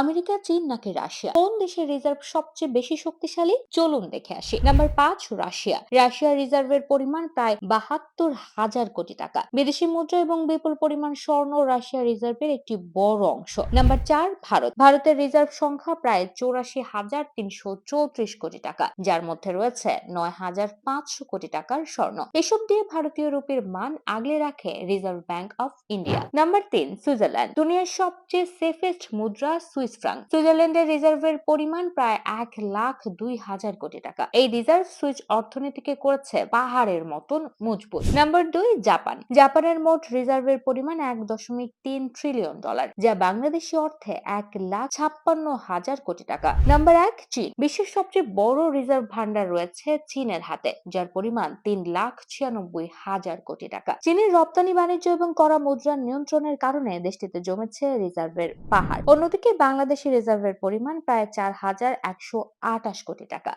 America, চীন নাকি Russia? কোন দেশের রিজার্ভ সবচেয়ে বেশি শক্তিশালী? চলুন দেখে আসি। নাম্বার পাঁচ, রাশিয়া। রাশিয়ার রিজার্ভের পরিমাণ প্রায় বাহাত্তর হাজার কোটি টাকা। বিদেশি মুদ্রা এবং বিপুল পরিমাণ স্বর্ণ রাশিয়া রিজার্ভের একটি বড় অংশ। নাম্বার চার, ভারত। ভারতের রিজার্ভ সংখ্যা প্রায় চৌরাশি হাজার তিনশো চৌত্রিশ কোটি টাকা, যার মধ্যে রয়েছে নয় হাজার পাঁচশো কোটি টাকার স্বর্ণ। এসব দিয়ে ভারতীয় রুপির মান আগলে রাখে Reserve Bank of India number তিন, সুইজারল্যান্ড। দুনিয়ার সবচেয়ে সেফেস্ট মুদ্রা সুইস ফ্রাঙ্ক সুইজারল্যান্ডের রিজার্ভের পরিমাণ প্রায় এক লাখ দুই হাজার কোটি টাকা। এই রিজার্ভ সুইচ অর্থনীতিকে করেছে পাহাড়ের মতন মজবুত। নাম্বার দুই, জাপান। জাপানের মোট রিজার্ভের পরিমাণ এক দশমিক তিন ট্রিলিয়ন ডলার যা বাংলাদেশি অর্থে এক লাখ ছাপ্পান্ন হাজার কোটি টাকা। নাম্বার এক, চীন। বিশ্বের সবচেয়ে বড় রিজার্ভ ভান্ডার রয়েছে চীনের হাতে, যার পরিমাণ তিন লাখ ছিয়ানব্বই হাজার কোটি টাকা। চীনের রপ্তানি বাণিজ্য এবং করা মুদ্রার নিয়ন্ত্রণের কারণে দেশটিতে জমেছে রিজার্ভের পাহাড়। অন্যদিকে বাংলাদেশি রিজার্ভের পরিমাণ প্রায় চার হাজার একশো আটাশ কোটি টাকা।